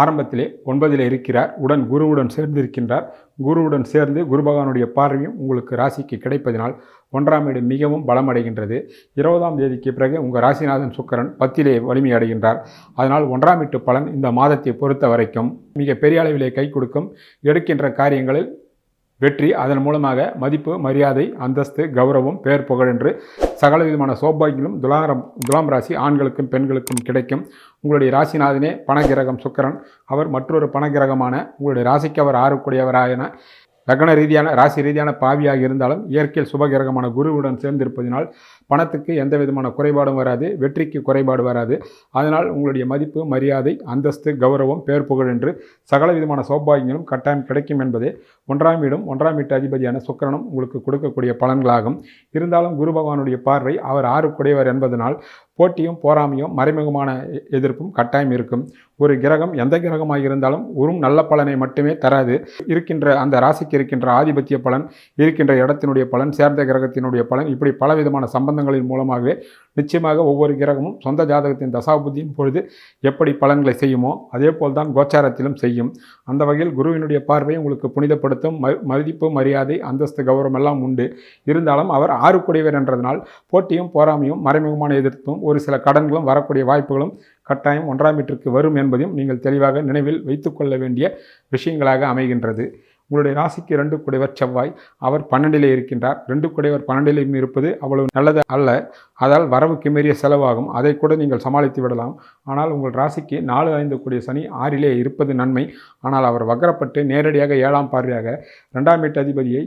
ஆரம்பத்திலே ஒன்பதிலே இருக்கிறார். உடன் குருவுடன் சேர்ந்திருக்கின்றார். குருவுடன் சேர்ந்து குரு பகவானுடைய பார்வையும் உங்களுக்கு ராசிக்கு கிடைப்பதினால் ஒன்றாம் வீடு மிகவும் பலமடைகின்றது. இருபதாம் தேதிக்கு பிறகு உங்கள் ராசிநாதன் சுக்கரன் பத்திலே வலிமை அடைகின்றார். அதனால் ஒன்றாம் வீட்டு பலன் இந்த மாதத்தை பொறுத்த வரைக்கும் மிக பெரிய அளவிலே கை கொடுக்கும். எடுக்கின்ற காரியங்களில் வெற்றி அதன் மூலமாக மதிப்பு மரியாதை அந்தஸ்து கௌரவம் பேர் புகழ் என்று சகல விதமான சோபாகியங்களும் துலாரம் துலாம் ராசி ஆண்களுக்கும் பெண்களுக்கும் கிடைக்கும். உங்களுடைய ராசிநாதனே பணகிரகம் சுக்கரன். அவர் மற்றொரு பணகிரகமான உங்களுடைய ராசிக்கு அவர் ஆறுக்குடையவராயன லக்ன ரீதியான ராசி ரீதியான பாவியாக இருந்தாலும் இயற்கையில் சுபகிரகமான குருவுடன் சேர்ந்திருப்பதினால் பணத்துக்கு எந்த விதமான குறைபாடும் வராது வெற்றிக்கு குறைபாடு வராது. அதனால் உங்களுடைய மதிப்பு மரியாதை அந்தஸ்து கௌரவம் பேர் புகழ் என்று சகல விதமான சௌபாகியங்களும் கட்டாயம் கிடைக்கும் என்பதே ஒன்றாம் வீடும் ஒன்றாம் வீட்டு அதிபதியான சுக்கரனும் உங்களுக்கு கொடுக்கக்கூடிய பலன்களாகும். இருந்தாலும் குரு பகவானுடைய பார்வை அவர் ஆறுக்குடையவர் என்பதனால் போட்டியும் போராமையும் மறைமுகமான எதிர்ப்பும் கட்டாயம் இருக்கும். ஒரு கிரகம் எந்த கிரகமாக இருந்தாலும் ஒரு நல்ல பலனை மட்டுமே தராது. இருக்கின்ற அந்த ராசிக்கு இருக்கின்ற ஆதிபத்திய பலன் இருக்கின்ற இடத்தினுடைய பலன் சேர்ந்த கிரகத்தினுடைய பலன் இப்படி பலவிதமான சம்பந்தங்களின் மூலமாகவே நிச்சயமாக ஒவ்வொரு கிரகமும் சொந்த ஜாதகத்தின் தசாபுத்தியின் பொழுது எப்படி பலன்களை செய்யுமோ அதே போல்தான் கோச்சாரத்திலும் செய்யும். அந்த வகையில் குருவினுடைய பார்வை உங்களுக்கு புனிதப்படுத்தும் ம மதிப்பு மரியாதை அந்தஸ்து கௌரவம் எல்லாம் உண்டு. இருந்தாலும் அவர் ஆறுக்குடையவர் என்றதனால் போட்டியும் போராமையும் மறைமுகமான எதிர்ப்பும் ஒரு சில கடன்களும் வரக்கூடிய வாய்ப்புகளும் கட்டாயம் ஒன்றாம் வீட்டிற்கு வரும் என்பதையும் நீங்கள் தெளிவாக நினைவில் வைத்துக்கொள்ள வேண்டிய விஷயங்களாக அமைகின்றது. உங்களுடைய ராசிக்கு ரெண்டு குடைவர் செவ்வாய். அவர் பன்னெண்டிலே இருக்கின்றார். ரெண்டு குடைவர் பன்னெண்டிலும் இருப்பது அவ்வளவு நல்லது அல்ல. அதால் வரவுக்கு மீறிய செலவாகும். அதை கூட நீங்கள் சமாளித்து விடலாம். ஆனால் உங்கள் ராசிக்கு நாலு ஐந்து கூடிய சனி ஆறிலே இருப்பது நன்மை. ஆனால் அவர் வக்கரப்பட்டு நேரடியாக ஏழாம் பார்வையாக ரெண்டாம் வீட்டு அதிபதியை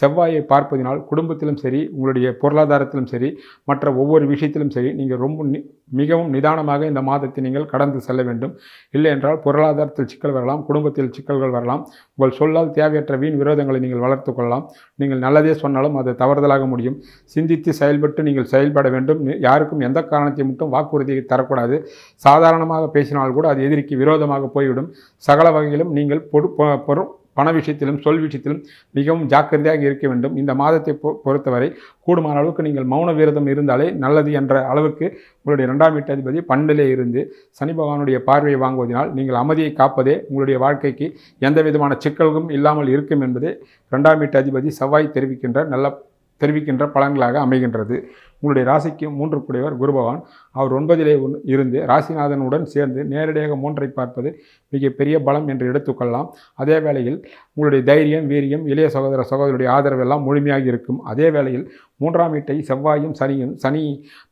செவ்வாயை பார்ப்பதினால் குடும்பத்திலும் சரி உங்களுடைய பொருளாதாரத்திலும் சரி மற்ற ஒவ்வொரு விஷயத்திலும் சரி நீங்கள் ரொம்ப நி- மிகவும் நிதானமாக இந்த மாதத்தை நீங்கள் கடந்து செல்ல வேண்டும். இல்லை என்றால் பொருளாதாரத்தில் சிக்கல் வரலாம் குடும்பத்தில் சிக்கல்கள் வரலாம். உங்கள் சொல்லால் தேவையற்ற வீண் விரோதங்களை நீங்கள் வளர்த்து கொள்ளலாம். நீங்கள் நல்லதே சொன்னாலும் அது தவறுதலாக முடியும். சிந்தித்து செயல்பட்டு நீங்கள் செயல்பட வேண்டும். யாருக்கும் எந்த காரணத்தை மட்டும் வாக்குறுதியை தரக்கூடாது. சாதாரணமாக பேசினால் கூட அது எதிரிக்கு விரோதமாக போய்விடும். சகல வகையிலும் நீங்கள் பொறு பண விஷயத்திலும் சொல் விஷயத்திலும் மிகவும் ஜாக்கிரதையாக இருக்க வேண்டும். இந்த மாதத்தை பொ பொறுத்தவரை கூடுமான அளவுக்கு நீங்கள் மௌன விரதம் இருந்தாலே நல்லது என்ற அளவுக்கு உங்களுடைய இரண்டாம் வீட்டாதிபதி பண்டிலே இருந்து சனி பகவானுடைய பார்வையை வாங்குவதனால் நீங்கள் அமைதியை காப்பதே உங்களுடைய வாழ்க்கைக்கு எந்த விதமான சிக்கல்களும் இல்லாமல் இருக்கும் என்பதே இரண்டாம் வீட்டாதிபதி செவ்வாய் தெரிவிக்கின்ற நல்ல தெரிவிக்கின்ற பலன்களாக அமைகின்றது. உங்களுடைய ராசிக்கு மூன்று குடையவர் குரு பகவான். அவர் ஒன்பதிலே இருந்து ராசிநாதனுடன் சேர்ந்து நேரடியாக மூன்றை பார்ப்பது மிகப்பெரிய பலம் என்று எடுத்துக்கொள்ளலாம். அதே வேளையில் உங்களுடைய தைரியம் வீரியம் இளைய சகோதர சகோதரியுடைய ஆதரவு எல்லாம் முழுமையாக இருக்கும். அதே வேளையில் மூன்றாம் வீட்டை செவ்வாயும் சனியும் சனி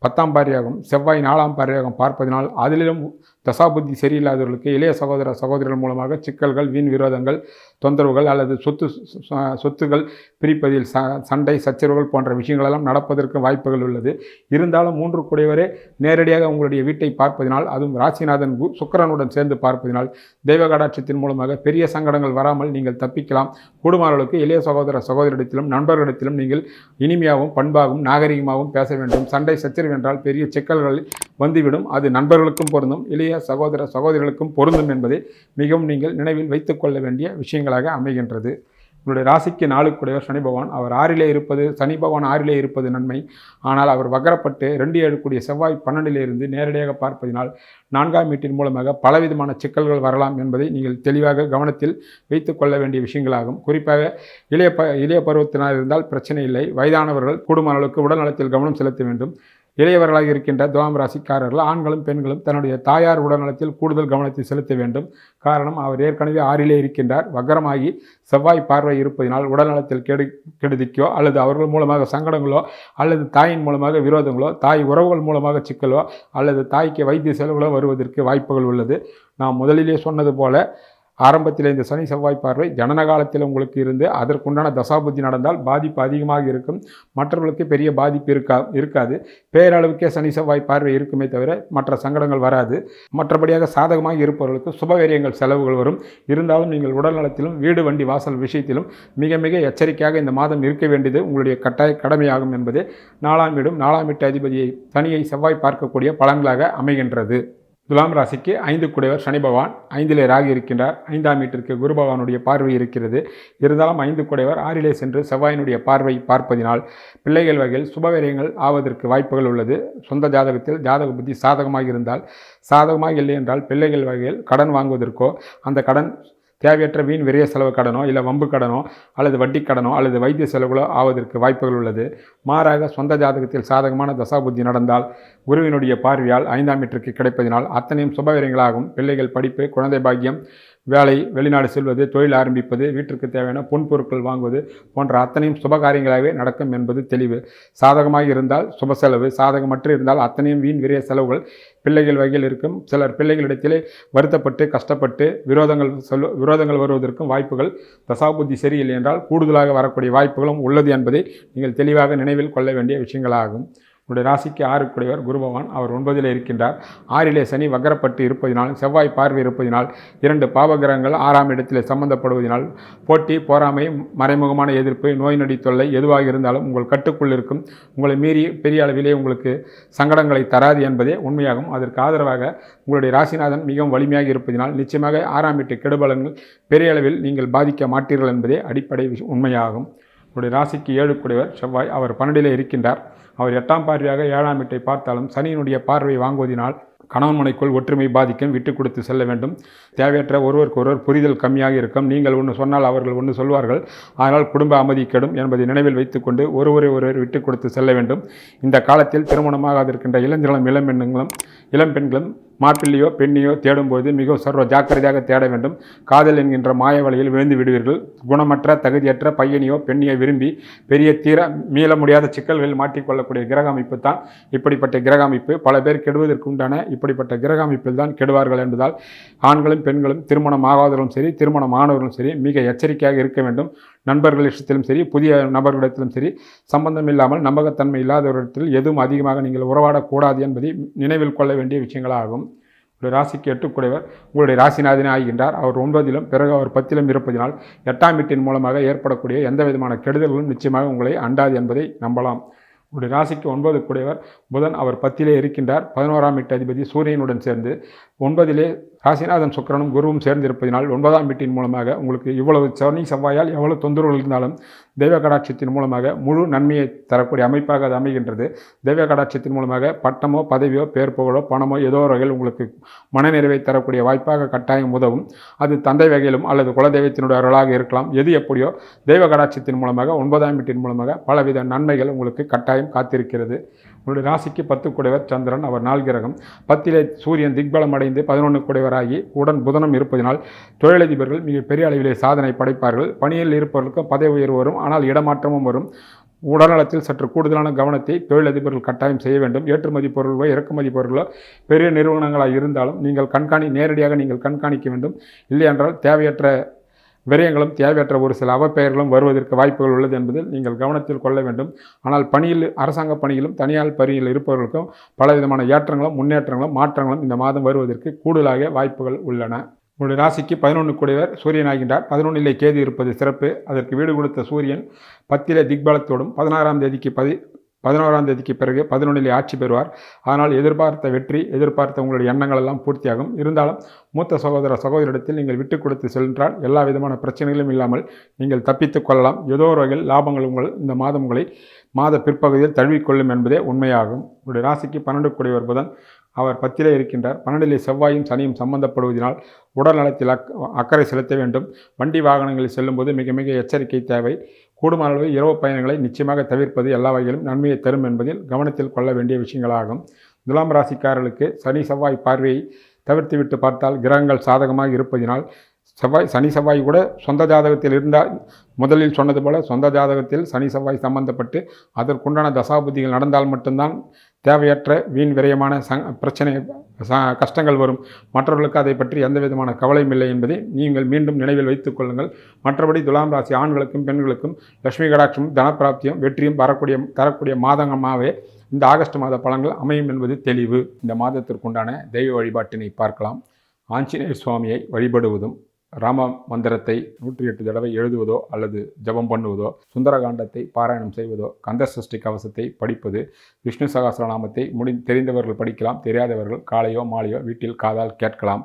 பத்தாம் பாரியாகவும் செவ்வாய் நாலாம் பாரியாகவும் பார்ப்பதினால் அதிலும் தசாபுத்தி சரியில்லாதவர்களுக்கு இளைய சகோதர சகோதரிகள் மூலமாக சிக்கல்கள் வீண் விரோதங்கள் தொந்தரவுகள் அல்லது சொத்து சொத்துகள் பிரிப்பதில் ச சண்டை சச்சரவுகள் போன்ற விஷயங்களெல்லாம் நடப்பதற்கு வாய்ப்புகள் உள்ளது. இருந்தாலும் மூன்று கூடியவரே நேரடியாக உங்களுடைய வீட்டை பார்ப்பதினால் அதுவும் ராசிநாதன் கு- சுக்கிரனுடன் சேர்ந்து பார்ப்பதினால் தெய்வகடாட்சத்தின் மூலமாக பெரிய சங்கடங்கள் வராமல் நீங்கள் தப்பிக்கலாம். கூடுமானவர்களுக்கு இளைய சகோதர சகோதரிடத்திலும் நண்பர்களிடத்திலும் நீங்கள் இனிமையாகவும் பண்பாகவும் நாகரிகமாகவும் பேச வேண்டும். சண்டை சச்சரவு என்றால் பெரிய சிக்கல்கள் வந்துவிடும். அது நண்பர்களுக்கும் பொருந்தும் இளைய சகோதர சகோதரிகளுக்கும் பொருந்தும் என்பதை மிகவும் நீங்கள் நினைவில் வைத்துக்கொள்ள வேண்டிய விஷயங்களாக அமைகின்றது. உங்களுடைய ராசிக்கு நாளுக்குடையவர் சனி பகவான். அவர் ஆறிலே இருப்பது சனி பகவான் ஆறிலே இருப்பது நன்மை. ஆனால் அவர் வகரப்பட்டு ரெண்டு ஏழு கூடிய செவ்வாய் பன்னெண்டிலே இருந்து நேரடியாக பார்ப்பதினால் நான்காம் வீட்டின் மூலமாக பலவிதமான சிக்கல்கள் வரலாம் என்பதை நீங்கள் தெளிவாக கவனத்தில் வைத்து கொள்ள வேண்டிய விஷயங்களாகும். குறிப்பாக இளைய ப இளைய பருவத்தினால் இருந்தால் பிரச்சனை இல்லை. வயதானவர்கள் கூடுமான அளவுக்கு உடல்நலத்தில் கவனம் செலுத்த வேண்டும். இளையவர்களாக இருக்கின்ற துலாம் ராசிக்காரர்கள் ஆண்களும் பெண்களும் தன்னுடைய தாயார் உடல்நலத்தில் கூடுதல் கவனத்தை செலுத்த வேண்டும். காரணம் அவர் ஏற்கனவே ஆறிலே இருக்கின்றார். வக்கரமாகி செவ்வாய் பார்வை இருப்பதனால் உடல்நலத்தில் கெடு கெடுதிக்கோ அல்லது அவர்கள் மூலமாக சங்கடங்களோ அல்லது தாயின் மூலமாக விரோதங்களோ தாய் உறவுகள் மூலமாக சிக்கலோ அல்லது தாய்க்கு வைத்திய செலவுகளோ வருவதற்கு வாய்ப்புகள் உள்ளது. நான் முதலிலே சொன்னது போல ஆரம்பத்தில் இந்த சனி செவ்வாய் பார்வை ஜனன காலத்தில் உங்களுக்கு இருந்து அதற்குண்டான தசாபுத்தி நடந்தால் பாதிப்பு அதிகமாக இருக்கும். மற்றவர்களுக்கு பெரிய பாதிப்பு இருக்கா இருக்காது. பேரளவுக்கே சனி செவ்வாய் பார்வை இருக்குமே தவிர மற்ற சங்கடங்கள் வராது. மற்றபடியாக சாதகமாக இருப்பவர்களுக்கு சுபவேரியங்கள் செலவுகள் வரும். இருந்தாலும் நீங்கள் உடல் நலத்திலும் வீடு வண்டி வாசல் விஷயத்திலும் மிக மிக எச்சரிக்கையாக இந்த மாதம் இருக்க வேண்டியது உங்களுடைய கட்டாய கடமையாகும் என்பது. நாலாம் வீடும் நாலாம் வீட்டு அதிபதியை சனியை செவ்வாய் பார்க்கக்கூடிய பலன்களாக அமைகின்றது. துலாம் ராசிக்கு ஐந்து குடைவர் சனி பகவான். ஐந்திலே ராகி இருக்கின்றார். ஐந்தாம் வீட்டிற்கு குரு பகவானுடைய பார்வை இருக்கிறது. இருந்தாலும் ஐந்து குடைவர் ஆறிலே சென்று செவ்வாயினுடைய பார்வை பார்ப்பதினால் பிள்ளைகள் வகையில் சுபகாரியங்கள் ஆவதற்கு வாய்ப்புகள் உள்ளது. சொந்த ஜாதகத்தில் ஜாதக புத்தி சாதகமாக இருந்தால் சாதகமாக இல்லை என்றால் பிள்ளைகள் வகையில் கடன் வாங்குவதற்கோ அந்த கடன் தேவையற்ற வீண் விரைய செலவு கடனோ இல்லை வம்பு கடனோ அல்லது வட்டி கடனோ அல்லது வைத்திய செலவுகளோ ஆவதற்கு வாய்ப்புகள் உள்ளது. மாறாக சொந்த ஜாதகத்தில் சாதகமான தசாபுத்தி நடந்தால் குருவினுடைய பார்வையால் ஐந்தாம் மீட்டருக்கு கிடைப்பதினால் அத்தனையும் சுபவீரங்களாகும் பிள்ளைகள் படிப்பு குழந்தை பாக்கியம் வேலை வெளிநாடு செல்வது தொழில் ஆரம்பிப்பது வீட்டிற்கு தேவையான பொன் பொருட்கள் வாங்குவது போன்ற அத்தனையும் சுப காரியங்களாகவே நடக்கும் என்பது தெளிவு. சாதகமாக இருந்தால் சுப செலவு சாதகமற்று இருந்தால் அத்தனையும் வீண் விரைய செலவுகள் பிள்ளைகள் வகையில் இருக்கும். சிலர் பிள்ளைகளிடத்திலே வருத்தப்பட்டு கஷ்டப்பட்டு விரோதங்கள் சொல் விரோதங்கள் வருவதற்கும் வாய்ப்புகள் தசாபுத்தி சரியில்லை என்றால் கூடுதலாக வரக்கூடிய வாய்ப்புகளும் உள்ளது என்பதை நீங்கள் தெளிவாக நினைவில் கொள்ள வேண்டிய விஷயங்களாகும். உங்களுடைய ராசிக்கு ஆறு கூடியவர் குரு பகவான் அவர் ஒன்பதிலே இருக்கின்றார். ஆறிலே சனி வக்கரப்பட்டு இருப்பதினால் செவ்வாய் பார்வை இருப்பதினால் இரண்டு பாவகிரகங்கள் ஆறாம் இடத்தில் சம்பந்தப்படுவதனால் போட்டி போராமை மறைமுகமான எதிர்ப்பு நோய் நொடி தொல்லை எதுவாக இருந்தாலும் உங்கள் கட்டுக்குள் இருக்கும். உங்களை மீறி பெரிய அளவிலே உங்களுக்கு சங்கடங்களை தராது என்பதே உண்மையாகும். அதற்கு ஆதரவாக உங்களுடைய ராசிநாதன் மிகவும் வலிமையாக இருப்பதினால் நிச்சயமாக ஆறாம் வீட்டு கெடுபலன்கள் பெரிய அளவில் நீங்கள் பாதிக்க மாட்டீர்கள் என்பதே அடிப்படை உண்மையாகும். உங்களுடைய ராசிக்கு ஏழு கூடியவர் செவ்வாய். அவர் பன்னெண்டிலே இருக்கின்றார். அவர் எட்டாம் பார்வையாக ஏழாம் வீட்டை பார்த்தாலும் சனியினுடைய பார்வை வாங்குவதினால் கணவன் மனைக்குள் ஒற்றுமை பாதிக்கும் விட்டு கொடுத்து செல்ல வேண்டும். தேவையற்ற ஒருவருக்கு ஒருவர் புரிதல் கம்மியாக இருக்கும். நீங்கள் ஒன்று சொன்னால் அவர்கள் ஒன்று சொல்வார்கள். அதனால் குடும்ப அமைதி கெடும் என்பதை நினைவில் வைத்துக்கொண்டு ஒருவரை ஒருவர் விட்டு கொடுத்து செல்ல வேண்டும். இந்த காலத்தில் திருமணமாக இருக்கின்ற இளந்திரம் இளம் பெண்களும் இளம் பெண்களும் மாப்பிள்ளையோ பெண்ணையோ தேடும்போது மிகவும் சர்வ ஜாக்கிரதையாக தேட வேண்டும். காதல் என்கின்ற மாய வலையில் விழுந்து விடுவீர்கள். குணமற்ற தகுதியற்ற பையனையோ பெண்ணையோ விரும்பி பெரிய தீர மீள முடியாத சிக்கல்களில் மாட்டிக்கொள்ளக்கூடிய கிரக அமைப்பு தான் இப்படிப்பட்ட கிரக அமைப்பு பல பேர் கெடுவதற்கு உண்டான இப்படிப்பட்ட கிரக அமைப்பில் தான் கெடுவார்கள் என்பதால் ஆண்களும் பெண்களும் திருமணம் ஆகாதவர்களும் சரி திருமணம் ஆனவர்களும் சரி மிக எச்சரிக்கையாக இருக்க வேண்டும். நண்பர்களிடத்திலும் சரி புதிய நபர்களிடத்திலும் சரி சம்பந்தம் இல்லாமல் நம்பகத்தன்மை இல்லாதவரிடத்தில் எதுவும் அதிகமாக நீங்கள் உறவாடக்கூடாது என்பதை நினைவில் கொள்ள வேண்டிய விஷயங்களாகும். உங்களுடைய ராசிக்கு எட்டுக்குடையவர் உங்களுடைய ராசிநாதனே ஆகின்றார். அவர் ஒன்பதிலும் பிறகு அவர் பத்திலும் இருப்பதினால் எட்டாம் வீட்டின் மூலமாக ஏற்படக்கூடிய எந்த விதமான கெடுதல்களும் நிச்சயமாக உங்களை அண்டாது என்பதை நம்பலாம். உங்களுடைய ராசிக்கு ஒன்பது கூடியவர் புதன் அவர் பத்திலே இருக்கின்றார். பதினோராம் வீட்டு அதிபதி சூரியனுடன் சேர்ந்து ஒன்பதிலே ராசிநாதன் சுக்கிரனும் குருவும் சேர்ந்திருப்பதினால் ஒன்பதாம் வீட்டின் மூலமாக உங்களுக்கு இவ்வளவு சனி செவ்வாயால் எவ்வளவு தொந்தரவுகள் இருந்தாலும் தெய்வ கடாட்சத்தின் மூலமாக முழு நன்மையை தரக்கூடிய அமைப்பாக அது அமைகின்றது. தெய்வ கடாட்சத்தின் மூலமாக பட்டமோ பதவியோ பேர் புகழோ பணமோ ஏதோ வகையில் உங்களுக்கு மனநிறைவை தரக்கூடிய வாய்ப்பாக கட்டாயம் உதவும். அது தந்தை வகையிலும் அல்லது குலதெய்வத்தினுடைய அருளாக இருக்கலாம். எது எப்படியோ தெய்வ கடாட்சத்தின் மூலமாக ஒன்பதாம் வீட்டின் மூலமாக பலவித நன்மைகள் உங்களுக்கு கட்டாயம் காத்திருக்கிறது. உங்களுடைய ராசிக்கு பத்து குடைவர் சந்திரன் அவர் நாள் கிரகம். பத்திலே சூரியன் திக்பலம் அடைந்து பதினொன்று குடைவராகி உடன் புதனம் இருப்பதினால் தொழிலதிபர்கள் மிக பெரிய அளவிலே சாதனை படைப்பார்கள். பணியில் இருப்பவர்களுக்கும் பதவி உயர்வு வரும். ஆனால் இடமாற்றமும் வரும். உடல்நலத்தில் சற்று கூடுதலான கவனத்தை தொழிலதிபர்கள் கட்டாயம் செய்ய வேண்டும். ஏற்றுமதி பொருள்களோ இறக்குமதி பொருள்களோ பெரிய நிறுவனங்களாக இருந்தாலும் நீங்கள் கண்காணி நேரடியாக நீங்கள் கண்காணிக்க வேண்டும். இல்லையென்றால் தேவையற்ற விரயங்களும் தேவையற்ற ஒரு சில அவப்பெயர்களும் வருவதற்கு வாய்ப்புகள் உள்ளது என்பதில் நீங்கள் கவனத்தில் கொள்ள வேண்டும். ஆனால் பணியில் அரசாங்க பணியிலும் தனியார் பணியில் இருப்பவர்களுக்கும் பலவிதமான ஏற்றங்களும் முன்னேற்றங்களும் மாற்றங்களும் இந்த மாதம் வருவதற்கு கூடுதலாக வாய்ப்புகள் உள்ளன. உங்களுடைய ராசிக்கு பதினொன்று கூடியவர் சூரியன் ஆகின்றார். பதினொன்றிலே கேது இருப்பது சிறப்பு. அதற்கு வீடு கொடுத்த சூரியன் பத்திலே திக்பலத்தோடும் பதினாறாம் தேதிக்கு பதி பதினோராம் தேதிக்கு பிறகு பதினொன்றிலே ஆட்சி பெறுவார். அதனால் எதிர்பார்த்த வெற்றி எதிர்பார்த்த உங்களுடைய எண்ணங்கள் எல்லாம் பூர்த்தியாகும். இருந்தாலும் மூத்த சகோதர சகோதரிடத்தில் நீங்கள் விட்டு கொடுத்து சென்றால் எல்லா விதமான பிரச்சனைகளும் இல்லாமல் நீங்கள் தப்பித்துக் கொள்ளலாம். ஏதோ ஒரு வகையில் லாபங்கள் உங்கள் இந்த மாதம் உங்களை மாத பிற்பகுதியில் தழுவிக்கொள்ளும் என்பதே உண்மையாகும். உங்களுடைய ராசிக்கு பன்னெண்டு கூடியவர் புதன். அவர் பத்திலே இருக்கின்றார். பன்னெண்டிலே செவ்வாயும் சனியும் சம்பந்தப்படுவதனால் உடல் நலத்தில் அக் அக்கறை செலுத்த வேண்டும். வண்டி வாகனங்களில் செல்லும்போது மிக மிக எச்சரிக்கை தேவை. கூடுமான அளவு இரவு பயணங்களை நிச்சயமாக தவிர்ப்பது எல்லா வகையிலும் நன்மையை தரும் என்பதில் கவனத்தில் கொள்ள வேண்டிய விஷயங்களாகும். துலாம் ராசிக்காரர்களுக்கு சனி செவ்வாய் பார்வையை தவிர்த்துவிட்டு பார்த்தால் கிரகங்கள் சாதகமாக இருப்பதினால் செவ்வாய் சனி செவ்வாய் கூட சொந்த ஜாதகத்தில் இருந்தால் முதலில் சொன்னது போல் சொந்த ஜாதகத்தில் சனி செவ்வாய் சம்பந்தப்பட்டு அதற்குண்டான தசாபுத்திகள் நடந்தால் மட்டும்தான் தேவையற்ற வீண் விரயமான சங் பிரச்சனை ச கஷ்டங்கள் வரும். மற்றவர்களுக்கு அதை பற்றி எந்த விதமான கவலையும் இல்லை என்பதை நீங்கள் மீண்டும் நினைவில் வைத்துக் கொள்ளுங்கள். மற்றபடி துலாம் ராசி ஆண்களுக்கும் பெண்களுக்கும் லட்சுமி கடாட்சமும் தனப்பிராப்தியும் வெற்றியும் வரக்கூடிய தரக்கூடிய மாதங்கமாகவே இந்த ஆகஸ்ட் மாத பழங்கள் அமையும் என்பது தெளிவு. இந்த மாதத்திற்குண்டான தெய்வ வழிபாட்டினை பார்க்கலாம். ஆஞ்சநேயர் சுவாமியை வழிபடுவதும் ராம மந்திரத்தை நூற்றி எட்டு தடவை எழுதுவதோ அல்லது ஜபம் பண்ணுவதோ சுந்தரகாண்டத்தை பாராயணம் செய்வதோ கந்த சஷ்டி கவசத்தை படிப்பது விஷ்ணு சகசிரநாமத்தை முடி தெரிந்தவர்கள் படிக்கலாம் தெரியாதவர்கள் காலையோ மாலையோ வீட்டில் காதால் கேட்கலாம்.